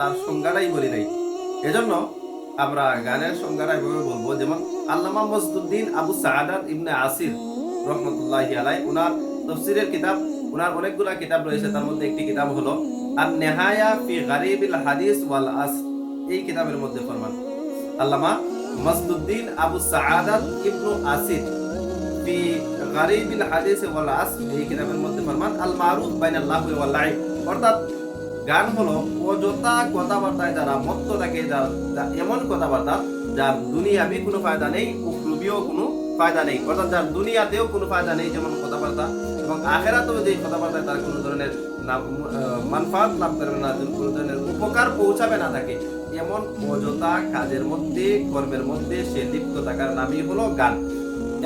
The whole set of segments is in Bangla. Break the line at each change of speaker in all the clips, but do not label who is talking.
তার সংজ্ঞাটাই বলি নাই। এজন্য আমরা গানের সংজ্ঞাটা এভাবে বলব, যেমন আল্লামা মজদুদ্দিন আবু সাআদাত ইবনে আসির রহমতুল্লাহি আলাই উনার তফসিরের কিতাব, উনার অনেকগুলা কিতাব রয়েছে, তার মধ্যে একটি কিতাব হলো আর নেহায়া ফি গারিবিল হাদিস ওয়াল আস। এই কিতাবের মধ্যে ফরমান, আল্লামা মজদুদ্দিন আবু সাআদাত ইবনু আসির ফি গারিবিল হাদিস ওয়াল আস, এই কিতাবের মধ্যে ফরমান আল মারুফ ওয়াল লাইব, অর্থাৎ গান হলো অযথা কথাবার্তায় যারা মত্ত থাকে, যার এমন কথাবার্তা যার দুনিয়াবি কোনো ফায়দা নেই উকলুবিও কোনো ফায়দা নেই। অর্থাৎ যার দুনিয়াতেও কোনো ফায়দা নেই যেমন কথাবার্তা, এবং আখেরাতেও যে কথাবার্তায় তার কোনো ধরনের মানফাত লাভ করবে না কোনো ধরনের উপকার পৌঁছাবে না থাকে এমন অযথা কাজের মধ্যে, কর্মের মধ্যে সে লিপ্ত থাকার নামই হলো গান।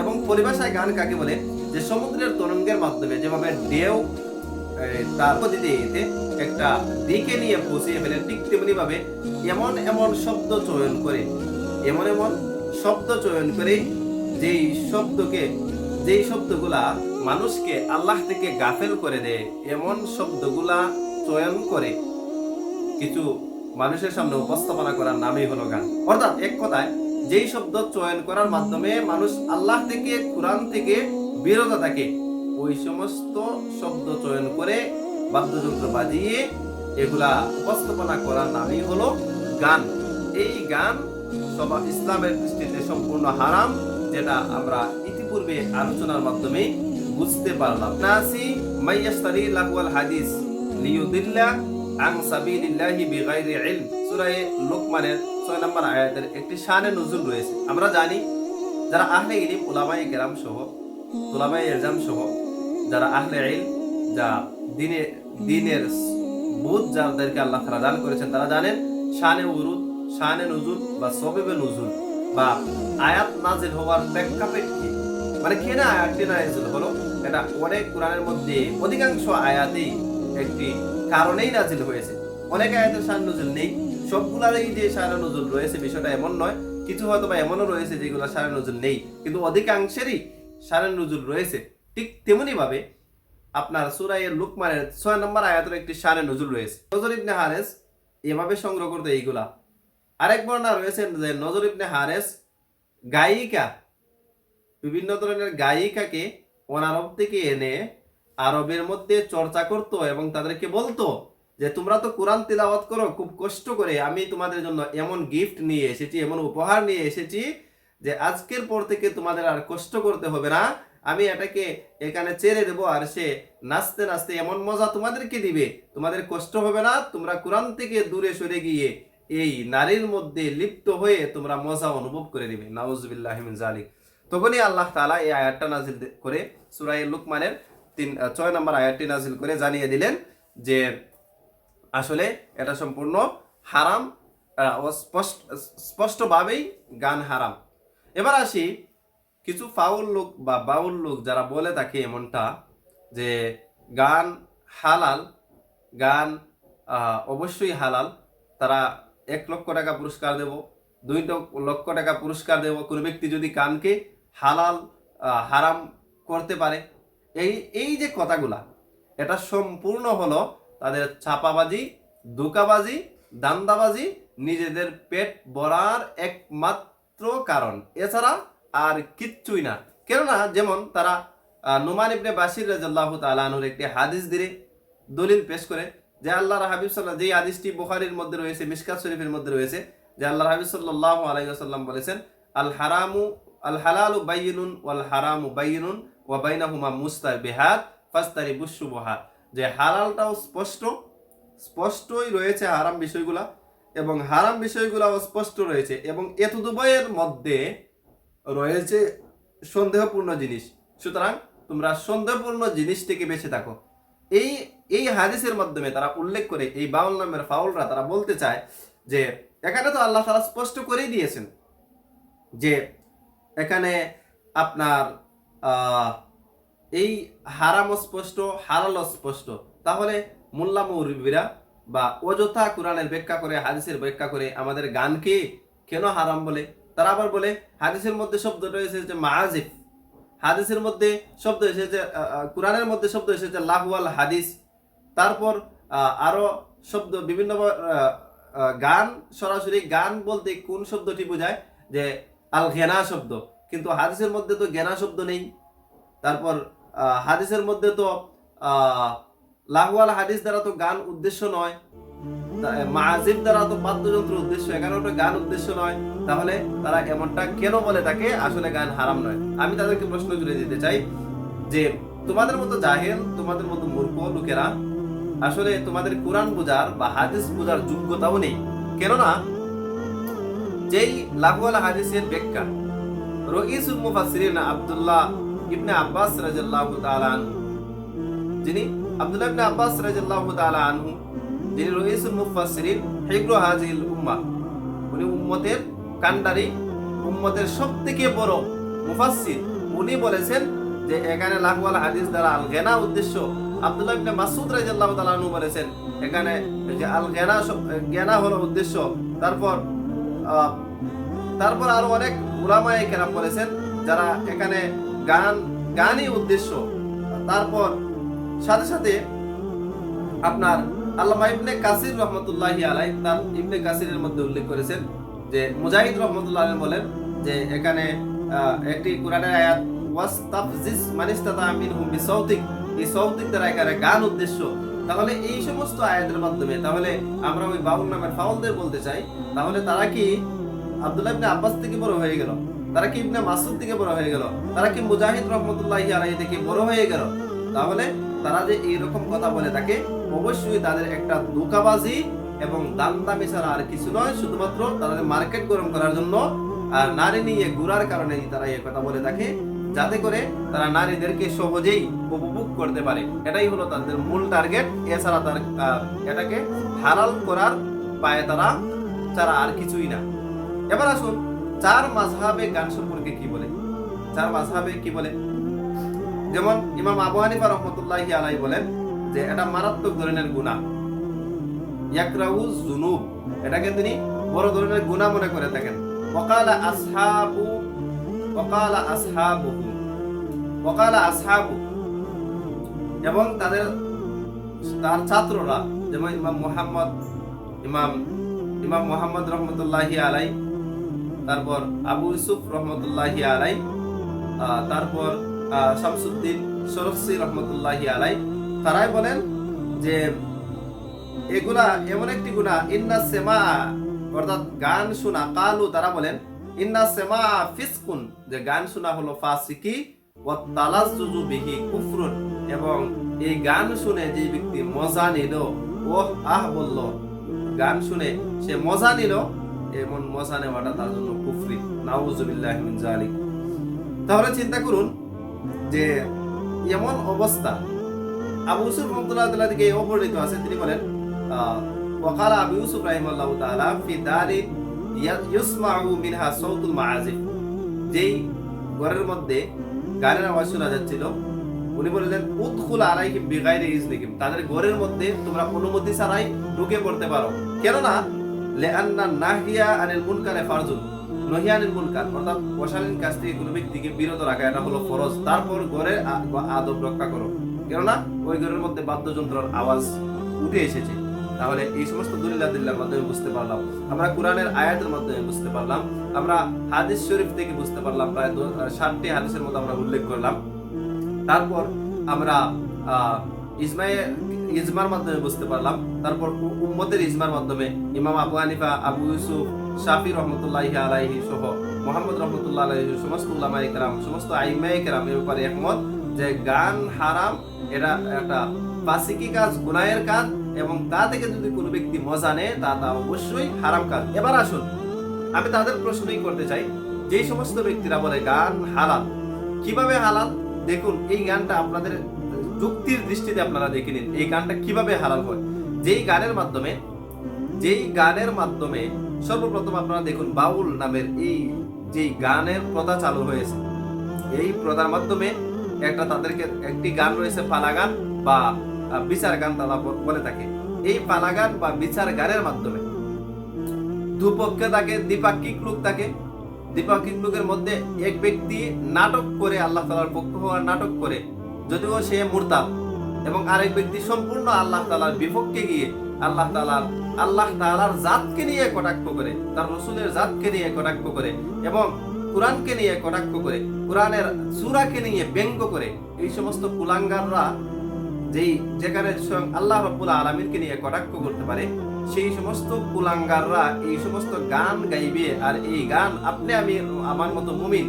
এবং পরিভাষায় গান কাকে বলে? যে সমুদ্রের তরঙ্গের মাধ্যমে যেভাবে ঢেউ তার গতিতে এতে একটা দিকে নিয়ে পৌঁছিয়ে ফেলেন ঠিক তেমনি ভাবে এমন এমন শব্দ চয়ন করে, এমন এমন শব্দ চয়ন করে যেই শব্দকে, যেই শব্দগুলা মানুষকে আল্লাহ থেকে গাফেল করে দেয়, এমন শব্দগুলা চয়ন করে। কিছু মানুষের সামনে উপস্থাপনা করার নামই হলো গান। অর্থাৎ এক কথায়, যেই শব্দ চয়ন করার মাধ্যমে মানুষ আল্লাহ থেকে, কোরআন থেকে বিরত থাকে, ওই সমস্ত শব্দ চয়ন করে বাদ্যযন্ত্র বাজিয়ে এগুলা উপস্থাপনা করার নামই হলো গান। এই গান সবা ইসলামের দৃষ্টিতে সম্পূর্ণ হারাম, যেটা আমরা ইতিপূর্বে আলোচনার মাধ্যমে বুঝতে পারলাম। নাসি মাইয়াস্তারি লাহুয়াল হাদিস লিয়ুদিল্লা আন সাবিলিল্লাহি বিগাইরি ইলম। সূরা লোকমানের 6 নম্বর আয়াতের একটি শানে নজুল রয়েছে। আমরা জানি, যারা আহলে ইলম, উলামায়ে কেরাম সহ তুলামায়ে ইলজাম সহ যারা আহলে ইলম যা দিনে দিনের বুধ যাদেরকে আল্লাহ তাআলা দান করেছেন, তারা জানেন শানে উরুদ, শানে নজুল বা সবেবে নজুল বা আয়াত নাজিল হওয়ার প্রেক্ষাপট কি? মানে কেন আয়াতটি নাজিল হলো এটা অনেক কোরআনের মধ্যে অধিকাংশ আয়াতেই একটি কারণেই নাজিল হয়েছে। অনেক আয়াতের শান নজুল নেই। সবগুলারই যে শানে নজুল রয়েছে, বিষয়টা এমন নয়। কিছু হয়তো বা এমনও রয়েছে যেগুলো শানে নজুল নেই। কিন্তু অধিকাংশেরই শানে নজুল রয়েছে। ঠিক তেমনি ভাবে আপনার সুরাইয়ের লুকমানের ছয় নম্বর আয়াতের একটি শানে নজুল রয়েছে। নজর ইবনে হারেস এভাবে সংগ্রহ করতে এইগুলা। আরেক বর্ণনা রয়েছে যে নজর ইবনে হারেস গায়িকা, বিভিন্ন ধরনের গায়িকাকে অনারব থেকে এনে আরবের মধ্যে চর্চা করত এবং তাদেরকে বলতো যে, তোমরা তো কোরআন তিলাওয়াত করো, খুব কষ্ট করে আমি তোমাদের জন্য এমন গিফট নিয়ে এসেছি, এমন উপহার নিয়ে এসেছি যে, আজকের পর থেকে তোমাদের আর কষ্ট করতে হবে না। আমি এটাকে এখানে ছেড়ে দেবো আর সে নাচতে নাচতে এমন মজা তোমাদেরকে দিবে। তোমাদের কষ্ট হবে না, তোমরা কোরআন থেকে দূরে সরে গিয়ে এই নারীর মধ্যে লিপ্ত হয়ে তোমরা মজা অনুভব করে দিবে। নাউজুবিল্লাহ মিন জালিক তখনই আল্লাহ তাআলা এই আয়াতটা নাজিল করে সূরা লুকমানের তিন ছয় নম্বর আয়াতটি নাজিল করে জানিয়ে দিলেন যে আসলে এটা সম্পূর্ণ হারাম স্পষ্ট স্পষ্টভাবেই গান হারাম। এবার আসি কিছু ফাউল লোক বা বাউল লোক যারা বলে থাকে এমনটা যে গান হালাল, গান অবশ্যই হালাল, তারা এক লক্ষ টাকা পুরস্কার দেব, দুই লক্ষ টাকা পুরস্কার দেব, কোনো ব্যক্তি যদি গানকে হালাল হারাম করতে পারে। এই এই যে কথাগুলা, এটা সম্পূর্ণ হলো তাদের ছাপাবাজি দোকাবাজি দান্দাবাজি, নিজেদের পেট ভরার একমাত্র কারণ। এছাড়া আর কিচ্ছুই না। কেননা যেমন তারা নুমান ইবনে বাসির রাদিয়াল্লাহু তাআলা একটি হাদিস দিয়ে দলিল পেশ করে যে আল্লাহর হাবিব সাল্লাহ যেই হাদিসটি বুখারীর মধ্যে রয়েছে মিশকাত শরীফের মধ্যে রয়েছে, যে আল্লাহর হাবিব সাল্লাল্লাহু আলাইহি ওয়াসাল্লাম বলেছেন, আল হারামু, আল হালালু বাইয়িনুন ওয়াল হারামু বাইয়িনুন ওয়া বাইনাহুমা মুস্তাবিহাত ফাস্তারিবুশ শুবহাত। যে হালালটাও স্পষ্ট, স্পষ্টই রয়েছে হারাম বিষয়গুলা এবং হারাম বিষয়গুলাও স্পষ্ট রয়েছে এবং এতদুভয়ের মধ্যে রয়েছে সন্দেহপূর্ণ জিনিস। সুতরাং তোমরা সন্দেহপূর্ণ জিনিস থেকে বেঁচে থাকো। এই এই হাদিসের মাধ্যমে তারা উল্লেখ করে এই বাউল নামের ফাউলরা তারা বলতে চায় যে, এখানে তো আল্লাহ তারা স্পষ্ট করেই দিয়েছেন যে, এখানে আপনার এই হারাম স্পষ্ট, হালাল স্পষ্ট। তাহলে মোল্লা মৌরবিরা বা অযথা কোরআনের ব্যাখ্যা করে, হাদিসের ব্যাখ্যা করে আমাদের গানকে কেন হারাম বলে? তারা আবার বলে, হাদিসের মধ্যে শব্দটা এসেছে মাহাজিফ হাদিসের মধ্যে শব্দ এসেছে কোরআনের মধ্যে শব্দ এসেছে লাহুয়াল হাদিস। তারপর আরও শব্দ, বিভিন্ন গান, সরাসরি গান বলতে কোন শব্দটি বোঝায়? যে আল ঘেনা শব্দ। কিন্তু হাদিসের মধ্যে তো জ্ঞানা শব্দ নেই। তারপর হাদিসের মধ্যে তো লাহওয়াল হাদিস দ্বারা তো গান উদ্দেশ্য নয়। মাজিব দ্বারা তো বাদ্যযন্ত্র উদ্দেশ্য ওটা গান উদ্দেশ্য নয়। তাহলে তারা এমনটা কেন বলে তাকে? আসলে গান হারাম নয়। আমি তাদেরকে প্রশ্ন জুড়ে দিতে চাই যে, তোমাদের মতো জাহেল, তোমাদের মতো মূর্খ লোকেরা, আসলে তোমাদের কোরআন বোঝার বা হাদিস বোঝার যোগ্যতাও নেই। কেননা, যেই লাহুয়াল হাদিসের ব্যাখ্যা রইসুল মুফাসসিরিন আব্দুল্লাহ ইবনে আব্বাস রাদিয়াল্লাহু তাআলা যিনি আব্দুল্লাহ ইবনে আব্বাস রাদিয়াল্লাহু তাআলা আনহু যিনি রইসুল মুফাসসিরিন হিব্রু হাজিল উম্মাহ। উনি উম্মতের কান্ডারি উম্মতের সবথেকে বড় মুফাসসির। উনি বলেছেন যে এখানে লাহওয়াল হাদিস দ্বারা আল গেনা উদ্দেশ্য। আব্দুল্লাহ ইবনে মাসউদ রাদিয়াল্লাহু তাআলা আনহু বলেছেন, এখানে যে আল গেনা জ্ঞানা হলো উদ্দেশ্য। তারপর তারপর আরও অনেক উলামায়ে কেরাম বলেছেন, যারা এখানে গান, গানই উদ্দেশ্য। তারপর সাথে সাথে আপনার আল্লামা ইবনে কাসির রহমতুল্লাহি আলাই তার ইবনে কাসিরের মধ্যে উল্লেখ করেছেন যে মুজাহিদ রহমতুল্লাহ আলাই বলেন যে এখানে একটি কোরআনের আয়াত, ওয়াস্তাফজিস মানিস্তাতা এই সৌতিক এখানে গান উদ্দেশ্য। তাহলে এই সমস্ত আয়াতের মাধ্যমে, তাহলে আমরা ওই বাউল নামের ফাউলদের বলতে চাই, তাহলে তারা কি আব্দুল্লাহ ইবনে আব্বাস থেকে বড় হয়ে গেল? তারা কি ইবনে মাসুদ থেকে বড় হয়ে গেল? তারা কি মুজাহিদ রহমতুল্লাহি আলাইহি থেকে বড় হয়ে গেল? তাহলে তারা যে এইরকম কথা বলে থাকে অবশ্যই তাদের একটা ধোকাবাজি এবং দাম দামি ছাড়া আর কিছু নয়, শুধুমাত্র তাদের মার্কেট গরম করার জন্য, আর নারী নিয়ে ঘুরার কারণে তারা এই কথা বলে থাকে, যাতে করে তারা নারীদেরকে সহজেই উপভোগ করতে পারে। এটাই হলো তাদের মূল টার্গেট। এছাড়া তার এটাকে হারাল করার পায়ে তারা ছাড়া আর কিছুই না। এবার আসুন চার মাঝহাবে গান সম্পর্কে কি বলে? চার মাঝহাবে কি বলে? যেমন ইমাম আবু হানিফা রহমতুল্লাহি আলাই বলেন যে এটা মারাত্মক ধরনের গুনাহ ইয়াকরাউ জুনুব এটাকে তিনি বড় ধরনের গুনাহ মনে করে থাকেন। ওয়াকালা আসহাবু ওয়াকালা আসহাবু। ওয়াকালা আসহাবু। এবং তাদের তার ছাত্ররা, যেমন ইমাম মুহাম্মদ, ইমাম ইমাম মুহাম্মদ রহমতুল্লাহি আলাই তারপর আবু ইউসুফ রহমতুল্লাহি আলাই তারপর শামসুদ্দিন শরফসি রহমতুল্লাহি আলাই তারাই বলেন যে এগুলা এমন একটি গুণা, ইন্না সেমা অর্থাৎ গান শোনা, কালু, তারা বলেন, ইন্না সেমা ফিসকুন যে গান শোনা হলো ফাসিকি ও তালাজুজু বিহি কুফরুন এবং এই গান শুনে যে ব্যক্তি মজা নিল ও আহ বলল। গান শুনে সে মজা নিল, এমন মজা নেওয়াটা তার জন্য কুফরি। নাউজুবিল্লাহি জালিক তাহলে চিন্তা করুন যে এমন অবস্থা আবু ইউসুফ রহমতুল্লাহ থেকে আছে তিনি বলেন ওয়াকাল আবু ইউসুফ তাআলা ফি দারি মিনহা সাউতুল মাআজিফ যেই ঘরের মধ্যে গানের আওয়াজ শোনা যাচ্ছিল, উনি বললেন বিগাইরি ইজনিহিম। তাদের ঘরের মধ্যে তোমরা অনুমতি ছাড়াই ঢুকে পড়তে পারো। কেননা, লিআন্না নাহিয়া আনিল মুনকারে ফারজুন। নহিয়া আনিল মুনকার, অর্থাৎ অশালীন কাজ থেকে কোনো ব্যক্তিকে বিরত রাখা এটা হলো ফরজ। তারপর ঘরের আ- আদব রক্ষা করো। কেননা ওই ঘরের মধ্যে বাদ্যযন্ত্রের আওয়াজ উঠে এসেছে। তাহলে এই সমস্ত দলিল্লাহ দিল্লার মাধ্যমে বুঝতে পারলাম। আমরা কোরআনের আয়াতের মাধ্যমে বুঝতে পারলাম। আমরা হাদিস শরীফ থেকে বুঝতে পারলাম প্রায় ষাটটি হাদিসের মতো আমরা উল্লেখ করলাম। তারপর আমরা আহ, ইজমায়ে ইজমার মাধ্যমে বুঝতে পারলাম। তারপর উম্মতের ইজমার মাধ্যমে ইমাম আবু হানিফা আবু ইউসুফ শাফি রহমতুল্লাহ আলাইহি সহ মোহাম্মদ রহমতুল্লাহ আলাইহি সমস্ত উলামায়ে কেরাম সমস্ত আইমায়ে কেরাম এর ব্যাপারে একমত। যে গান হারাম, এটা একটা ফাসিকি কাজ, গুনাহের কাজ, এবং তা থেকে যদি কোনো ব্যক্তি মজা নেয়, তা তা অবশ্যই হারাম কাজ। এবার আসুন, আমি তাদের প্রশ্নই করতে চাই। যেই সমস্ত ব্যক্তিরা বলে গান হালাল, কীভাবে হালাল? দেখুন, এই গানটা আপনাদের যুক্তির দৃষ্টিতে আপনারা দেখে নিন, এই গানটা কীভাবে হালাল হয়। যেই গানের মাধ্যমে, যেই গানের মাধ্যমে সর্বপ্রথম আপনারা দেখুন, বাউল নামের এই যেই গানের প্রথা চালু হয়েছে, এই প্রথার মাধ্যমে একটা তাদেরকে একটি গান রয়েছে পালা গান বা বিচার গান তারা বলে থাকে। এই পালা গান বা বিচার গানের মাধ্যমে দুপক্ষে থাকে, দ্বিপাক্ষিক লোক থাকে। দ্বিপাক্ষিক লোকের মধ্যে এক ব্যক্তি নাটক করে, আল্লাহ তালার পক্ষ হওয়ার নাটক করে, যদিও সে মুরতাদ এবং আরেক ব্যক্তি সম্পূর্ণ আল্লাহ তালার বিপক্ষে গিয়ে আল্লাহ তালার আল্লাহ তাআলার জাতকে নিয়ে কটাক্ষ করে, তার রসুলের জাতকে নিয়ে কটাক্ষ করে এবং কোরআনকে নিয়ে কটাক্ষ করে। কোরআনের সূরাকে নিয়ে ব্যঙ্গ করে এই সমস্ত কুলাঙ্গাররা যেই যেখানে স্বয়ং আল্লাহ রব্বুল আলমিনকে নিয়ে কটাক্ষ করতে পারে, সেই সমস্ত কুলাঙ্গাররা এই সমস্ত গান গাইবে আর এই গান আপনি আমি আমার মতো মুমিন,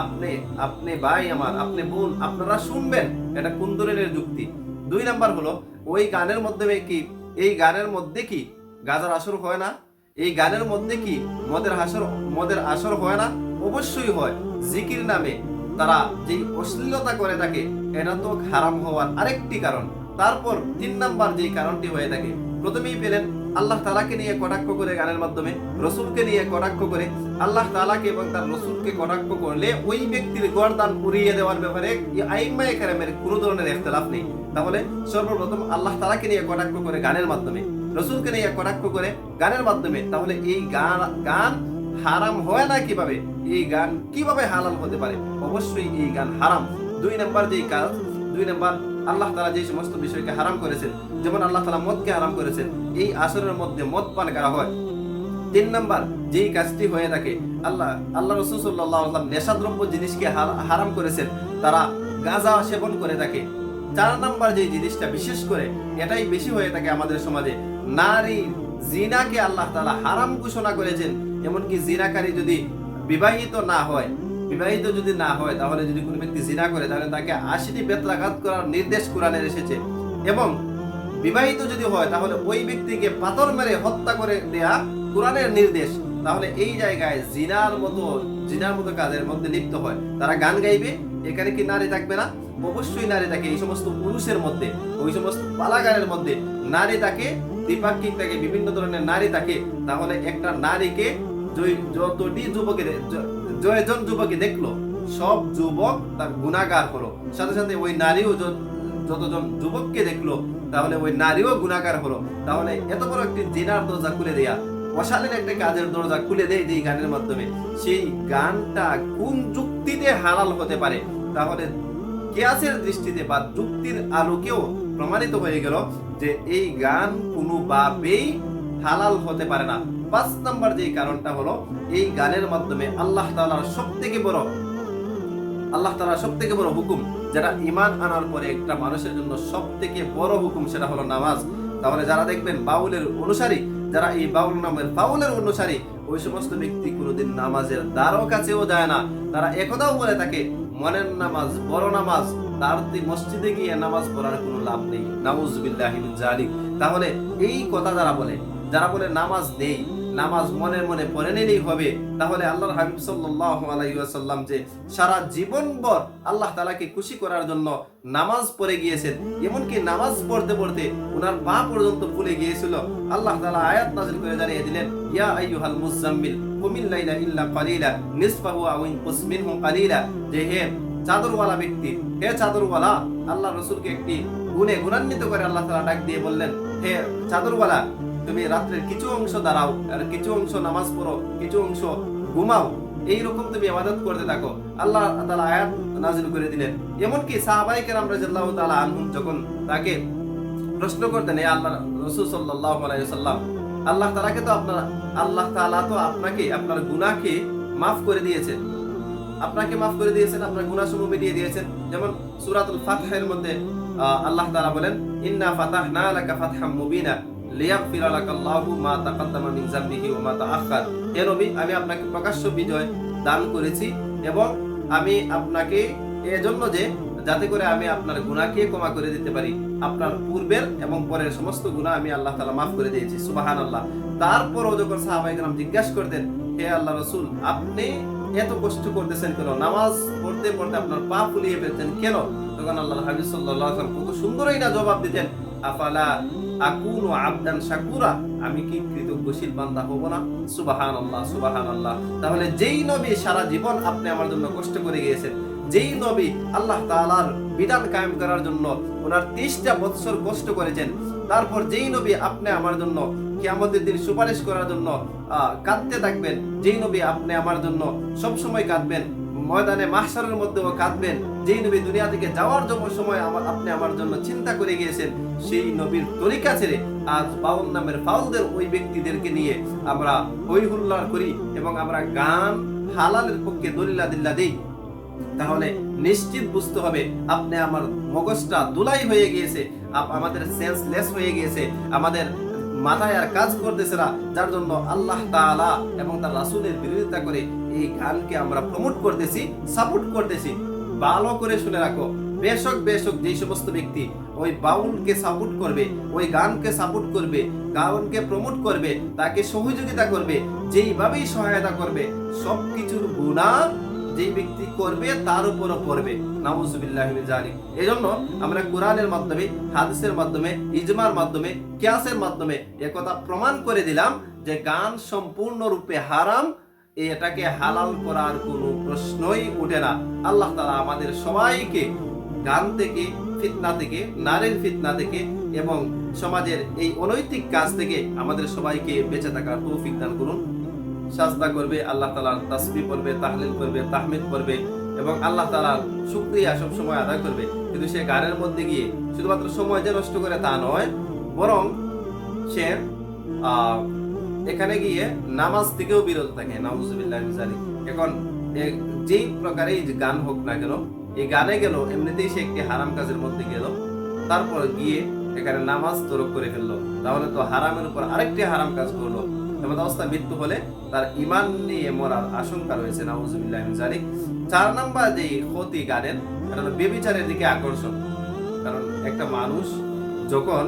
আপনি আপনি ভাই আমার, আপনি বোন, আপনারা শুনবেন। এটা কোন ধরনের যুক্তি? দুই নাম্বার হলো, ওই গানের মাধ্যমে কি, এই গানের মধ্যে কি গাজার আসর হয় না? এই গানের মধ্যে কি মদের আসর মদের আসর হয় না? অবশ্যই হয়। জিকির নামে তারা যে অশ্লীলতা করে থাকে, এটা তো হারাম হওয়ার আরেকটি কারণ। তারপর তিন নাম্বার যে কারণটি হয়ে থাকে, প্রথমেই পেলেন আল্লাহ তালাকে নিয়ে কটাক্ষ করে গানের মাধ্যমে, রসুলকে নিয়ে কটাক্ষ করে, আল্লাহ তালাকে এবং তার রসুলকে কটাক্ষ করলে ওই ব্যক্তির গরদান উড়িয়ে দেওয়ার ব্যাপারে আইম্মা এখানে কোনো ধরনের ইখতলাফ নেই। তাহলে সর্বপ্রথম আল্লাহ তালাকে নিয়ে কটাক্ষ করে গানের মাধ্যমে, রসুলকে নিয়ে কটাক্ষ করে গানের মাধ্যমে, তাহলে এই গান গান হারাম হয় না কীভাবে? এই গান কীভাবে হালাল হতে পারে? অবশ্যই এই গান হারাম। দুই নাম্বার যেই কাজ, দুই নাম্বার আল্লাহ তালা যে সমস্ত বিষয়কে হারাম করেছেন, যেমন আল্লাহ তালা মদকে হারাম করেছেন, এই আসরের মধ্যে মদ পান করা হয়। তিন নাম্বার, যেই কাজটি হয়ে থাকে, আল্লাহ আল্লাহ রসুল সাল্লাম নেশাদ্রব্য জিনিসকে হারাম করেছেন, তারা গাঁজা সেবন করে থাকে। চার নাম্বার যে জিনিসটা বিশেষ করে, এটাই বেশি হয়ে থাকে আমাদের সমাজে, নারী জিনাকে আল্লাহ তালা হারাম ঘোষণা করেছেন এমনকি জিনাকারী যদি বিবাহিত না হয়, বিবাহিত যদি না হয়, তাহলে যদি কোনো ব্যক্তি জিনা করে, তাহলে তাকে আশিটি বেত্রাঘাত করার নির্দেশ কোরআনের এসেছে। এবং বিবাহিত যদি হয়, তাহলে ওই ব্যক্তিকে পাথর মেরে হত্যা করে দেয়া কোরআনের নির্দেশ। তাহলে এই জায়গায় জিনার মতো জিনার মতো কাজের মধ্যে লিপ্ত হয়। তারা গান গাইবে, এখানে কি নারী থাকবে না? অবশ্যই নারী থাকে এই সমস্ত পুরুষের মধ্যে, ওই সমস্ত পালাগানের মধ্যে। নারী থাকে দ্বিপাক্ষিক থাকে বিভিন্ন ধরনের নারী থাকে তাহলে একটা নারীকে যতটি যুবকের জয়জন যুবকে দেখল, সব যুবক তার গুণাগার হলো। সাথে সাথে ওই নারীও যতজন যুবককে দেখল, তাহলে ওই নারীও গুণাগার হলো। তাহলে এত বড় একটি জিনার দরজা খুলে দেয়া, অশালীন একটা কাজের দরজা খুলে দেয় যে গানের মাধ্যমে। সেই গানটা কোন যুক্তিতে হালাল হতে পারে? তাহলে কেয়াসের দৃষ্টিতে বা যুক্তির আলোকেও প্রমাণিত হয়ে গেল যে এই গান কোনোভাবেই হালাল হতে পারে না। পাঁচ নাম্বার যে কারণটা হলো, এই গানের মাধ্যমে আল্লাহ তাআলার সব থেকে বড়, আল্লাহ তাআলার সব থেকে বড় হুকুম যেটা ইমান আনার পরে একটা মানুষের জন্য সব থেকে বড় হুকুম সেটা হলো নামাজ। তাহলে যারা দেখবেন বাউলের অনুসারী, যারা এই বাউল নামের বাউলের অনুসারী, ওই সমস্ত ব্যক্তি কোনোদিন নামাজের দ্বারও কাছেও যায় না। তারা একথাও বলে থাকে, মনের নামাজ বড় নামাজ, তার মসজিদে গিয়ে নামাজ পড়ার কোনো লাভ নেই। নাউজুবিল্লাহি মিন জালিক তাহলে এই কথা যারা বলে যারা বলে নামাজ নেই নামাজ মনে মনে পড়ে নিলেই হবে। তাহলে আল্লাহর হাবিব সাল্লাল্লাহু আলাইহি ওয়াসাল্লাম যে সারা জীবনভর আল্লাহ তাআলাকে খুশি করার জন্য নামাজ পড়ে গিয়েছেন, এমনকি নামাজ পড়তে পড়তে ওনার পা পর্যন্ত ফুলে গিয়েছিল, আল্লাহ তাআলা আয়াত নাযিল করে জানিয়ে দিলেন, ইয়া আইয়ুহাল মুজাম্মিল কুমিল লাইলা ইল্লা কালিলা, নিসফাহু মিনহু কালিলা। যে হে চাদরওয়ালা ব্যক্তি, হে চাদরওয়ালা আল্লাহ রসুলকে একটি গুণে গুণান্বিত করে আল্লাহ তাআলা ডাক দিয়ে বললেন, হে চাদরওয়ালা তুমি রাত্রের কিছু অংশ দাঁড়াও আর কিছু অংশ নামাজ পড়ো, কিছু অংশ ঘুমাও। এইরকম তুমি ইবাদত করতে থাকো। আল্লাহ তাআলা আয়াত নাজিল করে দিলেন। এমনকি সাহাবাই কেরাম রাদিয়াল্লাহু তাআলা আনহুম যখন তাকে প্রশ্ন করতেন হে আল্লাহ রাসূল সাল্লাল্লাহু আলাইহি আল্লাহ তাআলাকে তো আপনার, আল্লাহ তাআলা তো আপনাকে, আপনার গুনাহকে মাফ করে দিয়েছেন। আপনাকে মাফ করে দিয়েছেন, আপনার গুনাহ সমূহ মিটিয়ে দিয়েছেন। যেমন সূরাতুল ফাতহের মধ্যে আল্লাহ তাআলা বলেন, ইন্না ফাতাহনা লাকা ফাতহাম মুবিনা। লাকাল্লাহু মা তাকাদ্দামা মিন ওয়া মা তাআখার হে নবী, আমি আপনাকে প্রকাশ্য বিজয় দান করেছি এবং আমি আপনাকে এজন্য যে যাতে করে আমি আপনার গুনাহকে ক্ষমা করে দিতে পারি, আপনার পূর্বের এবং পরের সমস্ত গুনাহ আমি আল্লাহ তাআলা মাফ করে দিয়েছি। সুবহানাল্লাহ। তারপরও যখন সাহাবায়ে কেরাম জিজ্ঞাসা করতেন, হে আল্লাহ রাসূল, আপনি এত কষ্ট করতেছেন কেন? নামাজ পড়তে পড়তে আপনার পা ফুলিয়ে ফেলছেন কেন? তখন আল্লাহ ওয়াসাল্লাম কত সুন্দরই না জবাব দিতেন, আফালা আকুনু আবদান শাকুরা, আমি কি কৃতজ্ঞশীল বান্দা হব না? সুবহানাল্লাহ সুবহানাল্লাহ। তাহলে যেই নবী সারা জীবন আপনি আমার জন্য কষ্ট করে গিয়েছেন, যেই নবী আল্লাহ তাআলার বিধান কায়েম করার জন্য ওনার 30টা বছর কষ্ট করেছেন, তারপর যেই নবী আপনি আমার জন্য কিয়ামতের দিন সুপারিশ করার জন্য কাঁদতে থাকবেন, যেই নবী আপনি আমার জন্য সবসময় কাঁদবেন ময়দানে মাহসারের মধ্যেও কাঁদবেন। যেই নবী দুনিয়া থেকে যাওয়ার জন্য সময় আমার আপনি আমার জন্য চিন্তা করে গিয়েছেন, সেই নবীর তরিকা ছেড়ে আজ বাউল নামের ফাউলদের ওই ব্যক্তিদেরকে নিয়ে আমরা হই হুল্লার করি এবং আমরা গান হালালের পক্ষে দলিলা দিল্লা দিই। তাহলে নিশ্চিত বুঝতে হবে, আপনি আমার মগজটা দুলাই হয়ে গিয়েছে আমাদের সেন্সলেস হয়ে গিয়েছে, আমাদের মাথায় আর কাজ করতেছে না, যার জন্য আল্লাহ তাআলা এবং তার রাসূলের বিরোধিতা করে এই গানকে আমরা প্রমোট করতেছি সাপোর্ট করতেছি। ভালো করে শুনে রাখো। বেশক বেশক যেই সমস্ত ব্যক্তি ওই বাউলকে সাপোর্ট করবে, ওই গানকে সাপোর্ট করবে, গানকে প্রমোট করবে, তাকে সহযোগিতা করবে, যেইভাবেই সহায়তা করবে, সবকিছুর গুণা যেই ব্যক্তি করবে, তার উপরও পড়বে। নাউজুবিল্লাহ মিন জালিক এজন্য আমরা কোরআনের মাধ্যমে, হাদিসের মাধ্যমে, ইজমার মাধ্যমে, কিয়াসের মাধ্যমে একথা প্রমাণ করে দিলাম যে গান সম্পূর্ণরূপে হারাম, এটাকে হালাল করার কোনো প্রশ্নই ওঠে না। আল্লাহ তাআলা আমাদের সবাইকে গান থেকে, ফিতনা থেকে, নারীর ফিতনা থেকে এবং সমাজের এই অনৈতিক কাজ থেকে আমাদের সবাইকে বেঁচে থাকার তৌফিক দান করুন। সাজদা করবে, আল্লাহ তালার তাসবি করবে তাহলিল করবে, তাহমিদ করবে এবং আল্লাহ তালার শুক্রিয়া সব সময় আদায় করবে। কিন্তু সে গানের মধ্যে গিয়ে শুধুমাত্র সময় যে নষ্ট করে তা নয়, বরং সে এখানে গিয়ে নামাজ থেকেও বিরত থাকে। নাউজুবিল্লাহ এখন যেই প্রকারেই যে গান হোক না কেন, এই গানে গেল, এমনিতেই সে একটি হারাম কাজের মধ্যে গেল, তারপর গিয়ে এখানে নামাজ তরক করে ফেলল। তাহলে তো হারামের উপর আরেকটি হারাম কাজ করল। এমন অবস্থা মৃত্যু হলে তার ইমান নিয়ে মরার আশঙ্কা রয়েছে, নাউজুবিল্লাহ জালিক চার নাম্বার যে ক্ষতি গানের এটা হলো বেবিচারের দিকে আকর্ষণ। কারণ একটা মানুষ যখন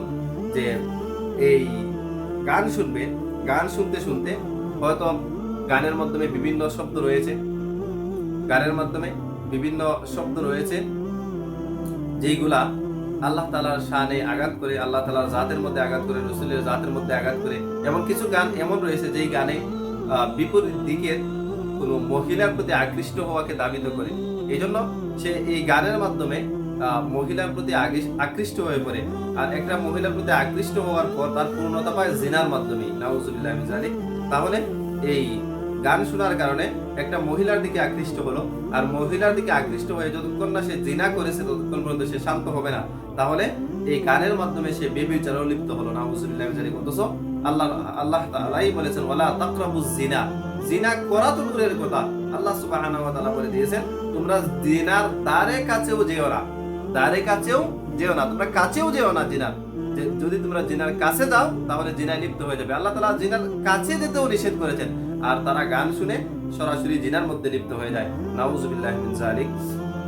যে এই গান শুনবে, গান শুনতে শুনতে হয়তো গানের মাধ্যমে বিভিন্ন শব্দ রয়েছে, গানের মাধ্যমে বিভিন্ন শব্দ রয়েছে, যেইগুলা আল্লাহ তালার শানে আঘাত করে, আল্লাহ তালার জাতের মধ্যে আঘাত করে, রসুলের জাতের মধ্যে আঘাত করে এমন কিছু গান এমন রয়েছে যেই গানে বিপরীত দিকের কোনো মহিলার প্রতি আকৃষ্ট হওয়াকে দাবিত করে। এই জন্য সে এই গানের মাধ্যমে মহিলার প্রতি আকৃষ্ট হয়ে পড়ে। আর একটা মহিলার প্রতি আকৃষ্ট হওয়ার পর তার পূর্ণতা পায় জিনার মাধ্যমে। নাউজুবিল্লাহ জানি তাহলে এই গান শোনার কারণে একটা মহিলার দিকে আকৃষ্ট হলো। আর মহিলার দিকে আকৃষ্ট হয়ে যতক্ষণ না সে জিনা করেছে, ততক্ষণ পর্যন্ত সে শান্ত হবে না। তাহলে এই গানের মাধ্যমে সে বেবিচারও লিপ্ত হলো না অথচ আল্লাহ আল্লাহ তাআলাই বলেছেন জিনা জিনা করা তো দূরের কথা। আল্লাহ বলে দিয়েছেন, তোমরা জিনার কাছেও যেও না। কাছেও যেও না। তোমরা কাছেও যেও না জিনার যদি তোমরা জিনার কাছে যাও, তাহলে জিনায় লিপ্ত হয়ে যাবে। আল্লাহ তাআলা জিনার কাছে যেতেও নিষেধ করেছেন। আর তারা গান শুনে সরাসরি জিনার মধ্যে লিপ্ত হয়ে যায়। নাউজুবিল্লাহ জালিক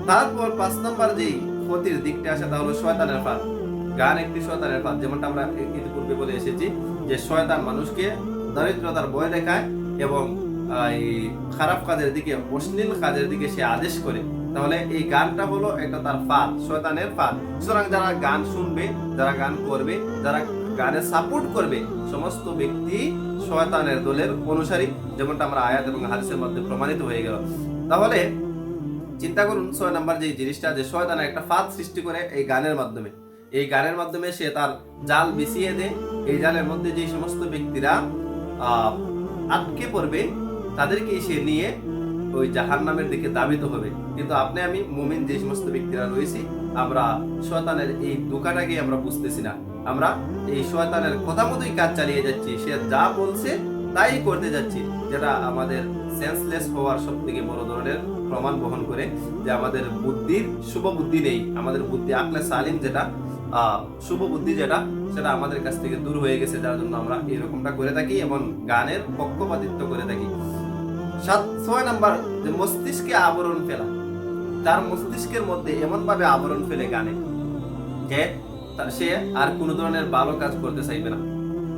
তারপর পাঁচ নম্বর যে ক্ষতির দিকটা আসে তা হলো শয়তানের ফাঁদ। গান একটি শয়তানের ফাঁদ, যেমনটা আমরা ইতিপূর্বে বলে এসেছি যে শয়তান মানুষকে দরিদ্রতার ভয় দেখায় এবং এই খারাপ কাজের দিকে, অশ্লীল কাজের দিকে সে আদেশ করে। তাহলে এই গানটা হলো একটা তার ফাঁদ, শয়তানের ফাঁদ। সুতরাং যারা গান শুনবে, যারা গান করবে, যারা গানে সাপোর্ট করবে সমস্ত ব্যক্তি শয়তানের দলের অনুসারী, যেমনটা আমরা আয়াত এবং হাদিসের মধ্যে প্রমাণিত হয়ে গেল। তাহলে চিন্তা করুন, ছয় নাম্বার যে জিনিসটা, যে শয়তান একটা ফাঁদ সৃষ্টি করে এই গানের মাধ্যমে। এই গানের মাধ্যমে সে তার জাল বিছিয়ে দেয়। এই জালের মধ্যে যে সমস্ত ব্যক্তিরা আটকে পড়বে, তাদেরকে সে নিয়ে ওই জাহান নামের দিকে দাবিত হবে। কিন্তু আপনি, আমি মুমিন যে সমস্ত ব্যক্তিরা রয়েছি, আমরা শয়তানের এই দোকাটাকে আমরা বুঝতেছি না। আমরা এই শয়তানের কথা মতোই কাজ চালিয়ে যাচ্ছি। সে যা বলছে তাই করতে যাচ্ছি, যেটা আমাদের সেন্সলেস হওয়ার সব থেকে বড় ধরনের প্রমাণ বহন করে যে আমাদের বুদ্ধির শুভ বুদ্ধি নেই, আমাদের বুদ্ধি আকলে সালিম যেটা শুভ বুদ্ধি যেটা, সেটা আমাদের কাছ থেকে দূর হয়ে গেছে, যার জন্য আমরা এরকমটা করে থাকি এবং গানের পক্ষপাতিত্ব করে থাকি। সাত, ছয় নাম্বার, যে মস্তিষ্কে আবরণ ফেলা। তার মস্তিষ্কের মধ্যে এমন ভাবে আবরণ ফেলে গানে যে সে আর কোনো ধরনের ভালো কাজ করতে চাইবে না।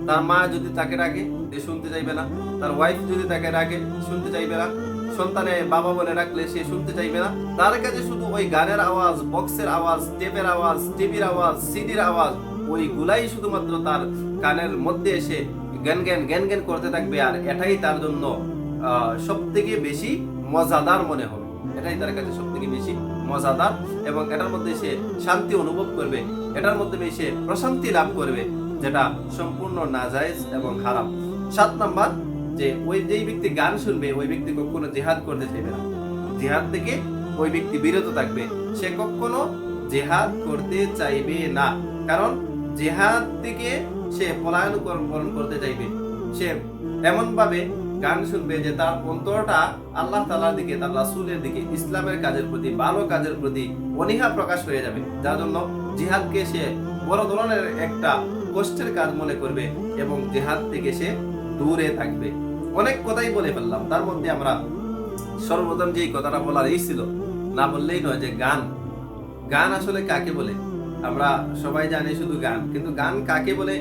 তার মা যদি তাকে ডাকে সে শুনতে চাইবে না। তার ওয়াইফ যদি তাকে ডাকে শুনতে চাইবে না। সন্তানে বাবা বলে রাখলে সে শুনতে চাইবে না। তার কাছে শুধু ওই গানের আওয়াজ বক্সের আওয়াজ টেপের আওয়াজ, টিভির আওয়াজ সিডির আওয়াজ ওই গুলাই শুধুমাত্র তার কানের মধ্যে এসে জ্ঞান জ্ঞান জ্ঞান জ্ঞান করতে থাকবে। আর এটাই তার জন্য সব থেকে বেশি মজাদার মনে হবে। এটাই তার কাছে সব থেকে বেশি মজাদার এবং এটার মধ্যে সে শান্তি অনুভব করবে, এটার মধ্যে সে প্রশান্তি লাভ করবে, যেটা সম্পূর্ণ নাজায়েজ এবং হারাম। সাত নাম্বার, যে ওই যেই ব্যক্তি গান শুনবে, ওই ব্যক্তি কখনো জেহাদ করতে চাইবে না। জিহাদ থেকে ওই ব্যক্তি বিরত থাকবে। সে কখনো জেহাদ করতে চাইবে না। কারণ জেহাদ থেকে সে পলায়ন করতে চাইবে। সে এমন ভাবে গান শুনবে যে তার অন্তরটা আল্লাহ তালার দিকে, তার রাসুলের দিকে, ইসলামের কাজের প্রতি, ভালো কাজের প্রতি অনীহা প্রকাশ হয়ে যাবে। যার জন্য জিহাদকে সে বড় ধরনের একটা কষ্টের কাজ মনে করবে এবং জেহাদ থেকে সে দূরে থাকবে। অনেক কথাই বলে ফেললাম। তার মধ্যে আমরা সর্বপ্রথম যে কথাটা বলার এই ছিল, না বললেই নয় যে গান। গান আসলে কাকে বলে? আমরা সবাই জানি শুধু গান, কিন্তু গান কাকে বলে